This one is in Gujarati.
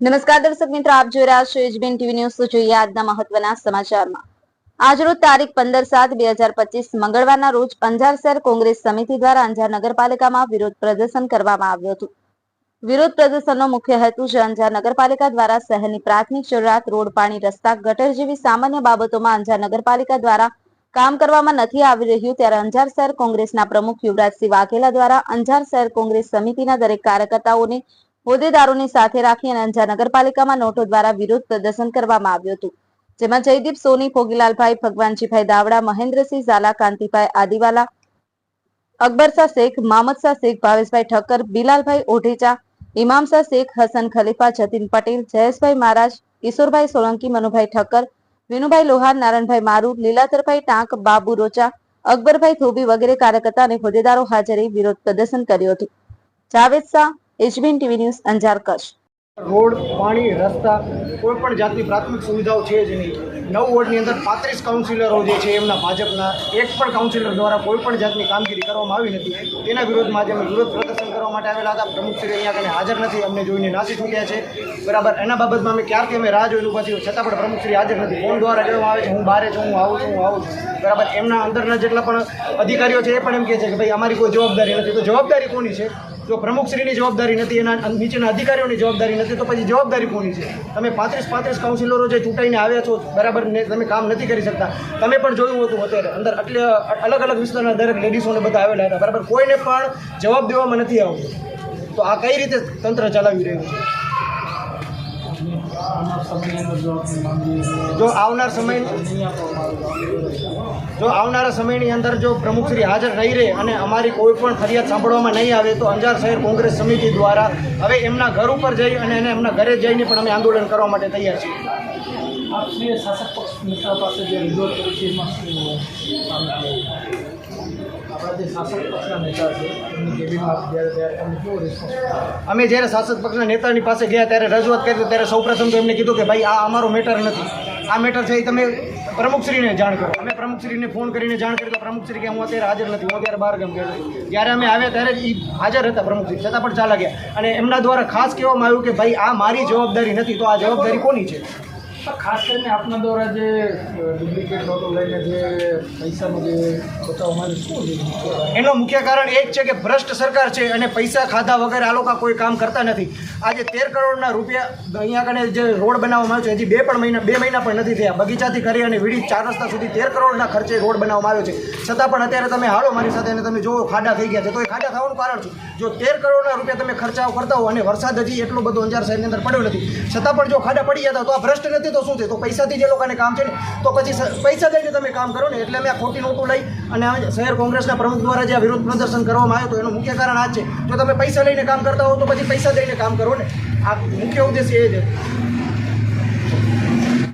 નમસ્કાર દર્શક મિત્રો, આપ જોઈ રહ્યા છો એજબીન ટીવી ન્યૂઝ. જોઈએ આજના મહત્વના સમાચારમાં. આજરોજ તારીખ પંદર સાત બે હજાર પચીસ મંગળવારના રોજ અંજાર શહેર કોંગ્રેસ સમિતિ દ્વારા અંજાર નગરપાલિકામાં વિરોધ પ્રદર્શન કરવામાં આવ્યું હતું. વિરોધ પ્રદર્શનનો મુખ્ય હેતુ છે અંજાર નગરપાલિકા દ્વારા શહેરની પ્રાથમિક જરૂરિયાત રોડ પાણી, રસ્તા, ગટર જેવી સામાન્ય બાબતોમાં અંજાર નગરપાલિકા દ્વારા કામ કરવામાં નથી આવી રહ્યું. ત્યારે અંજાર શહેર કોંગ્રેસના પ્રમુખ યુવરાજસિંહ વાઘેલા દ્વારા અંજાર શહેર કોંગ્રેસ સમિતિના દરેક કાર્યકર્તાઓને હોદ્દેદારોની સાથે રાખી અને નગરપાલિકામાં નોટો દ્વારા વિરોધ પ્રદર્શન કરવામાં આવ્યું હતું. જેમાં જયદીપ સોની ભોગીલાલભાઈ ભગવાનજીભાઈ દાવડા, મહેન્દ્રસિંહ ઝાલા, કાંતિભાઈ આદિવાલા અકબરશા શેખ મામદશા શેખ, ભાવેશભાઈ ઠક્કર, બિલાલભાઈ ઓઢેચા ઇમામશા શેખ, હસન ખલીફા, જતીન પટેલ, જયેશભાઈ મહારાજ ઈશ્વરભાઈ સોલંકી, મનુભાઈ ઠક્કર, વિનુભાઈ લોહાર નારાયણભાઈ મારુ લીલાધરભાઈ ટાંક, બાબુ રોચા, અકબરભાઈ થોબી વગેરે કાર્યકર્તા અને હોદ્દેદારો હાજરી વિરોધ પ્રદર્શન કર્યું હતું. Javed Shah એચબીન TV news Anjar Kutch. Road, પાણી, રસ્તા કોઈ પણ જાતની પ્રાથમિક સુવિધાઓ છે જ નહીં. નવ વોર્ડની અંદર પાંત્રીસ કાઉન્સિલરો જે છે એમના ભાજપના, એક પણ કાઉન્સિલર દ્વારા કોઈ પણ જાતની કામગીરી કરવામાં આવી નથી. તેના વિરોધમાં આજે અમે વિરોધ પ્રદર્શન કરવા માટે આવેલા હતા. પ્રમુખશ્રી અહીંયા કને હાજર નથી, અમને જોઈને નાસી છૂટ્યા છે. બરાબર, એના બાબતમાં અમે ક્યારથી અમે રાહ જોયેલું પછી છતાં પણ પ્રમુખશ્રી હાજર નથી. ફોન દ્વારા કહેવામાં આવે છે, હું બહાર છું, હું આવું છું, હું આવું છું. બરાબર, એમના અંદરના જેટલા પણ અધિકારીઓ છે એ પણ એમ કહે છે કે ભાઈ, અમારી કોઈ જવાબદારી નથી. તો જવાબદારી કોની છે? જો પ્રમુખશ્રીની જવાબદારી નથી, એના નીચેના અધિકારીઓની જવાબદારી નથી, તો પછી જવાબદારી કોની છે? તમે પાંત્રીસ પાંત્રીસ કાઉન્સિલરો જે ચૂંટાઈને આવ્યા છો, બરાબર, ને તમે કામ નથી કરી શકતા. તમે પણ જોયું હતું અત્યારે, અંદર એટલે અલગ અલગ વિસ્તારના દરેક લેડીઝોને બધા આવેલા હતા, બરાબર. કોઈને પણ જવાબ દેવામાં નથી આવતો. તો આ કઈ રીતે તંત્ર ચલાવી રહ્યું છે? જો આવનાર સમય જો આવનારા સમયની અંદર જો પ્રમુખશ્રી હાજર રહી રહે અને અમારી કોઈ પણ ફરિયાદ સાંભળવામાં નહીં આવે તો અંજાર શહેર કોંગ્રેસ સમિતિ દ્વારા હવે એમના ઘર ઉપર જઈ અને એને એમના ઘરે જઈને પણ અમે આંદોલન કરવા માટે તૈયાર છીએ. શાસક પક્ષ નેતા પાસે જે રજૂઆત કરી છે અમે જ્યારે શાસક પક્ષના નેતાની પાસે ગયા ત્યારે રજૂઆત કરી ત્યારે સૌપ્રથમ તો એમને કીધું કે ભાઈ, આ અમારો મેટર નથી. આ મેટર છે એ તમે પ્રમુખશ્રીને જાણ કરો. અમે પ્રમુખશ્રીને ફોન કરીને જાણ કરી તો પ્રમુખશ્રી કે હું અત્યારે હાજર નથી, હું અત્યારે બહાર ગમ ગયો જ્યારે અમે આવ્યા ત્યારે એ હાજર હતા પ્રમુખશ્રી, છતાં પણ ચાલા ગયા. અને એમના દ્વારા ખાસ કહેવામાં આવ્યું કે ભાઈ, આ મારી જવાબદારી નથી, તો આ જવાબદારી કોની છે? ખાસ કરીને આપના દ્વારા જે ડુપ્લિકેટ નોટો લઈને જે પૈસાનું જે બતાવવામાં શું એનું મુખ્ય કારણ એ જ છે કે ભ્રષ્ટ સરકાર છે અને પૈસા, ખાધા વગર આ લોકો કોઈ કામ કરતા નથી. આજે તેર કરોડના રૂપિયા અહીંયા કને જે રોડ બનાવવામાં આવ્યો છે, હજી બે પણ મહિના, બે મહિના પણ નથી થયા. બગીચાથી કરી અને વીડી ચાર રસ્તા સુધી તેર કરોડના ખર્ચે રોડ બનાવવામાં આવ્યો છે. છતાં પણ અત્યારે તમે હાલો મારી સાથે અને તમે જોવો, ખાડા થઈ ગયા છે. તો એ ખાડા થવાનું કારણ છે જો તેર કરોડના રૂપિયા તમે ખર્ચાઓ કરતા હો અને વરસાદ હજી એટલો બધો અંજાર શહેરની અંદર પડ્યો નથી. છતાં પણ જો ખાડા પડી જતા તો આ ભ્રષ્ટ નથી તો શું છે? તો પૈસાથી જે લોકોને કામ છે ને, તો પછી પૈસા દઈને તમે કામ કરો ને, એટલે અમે આ ખોટી નોટો લઈ અને શહેર કોંગ્રેસના પ્રમુખ દ્વારા જે વિરોધ પ્રદર્શન કરવામાં આવ્યું તો એનું મુખ્ય કારણ આ છે. જો તમે પૈસા લઈને કામ કરતા હો તો પછી પૈસા દઈને કામ કરો ને. આ મુખ્ય ઉદ્દેશ્ય એ છે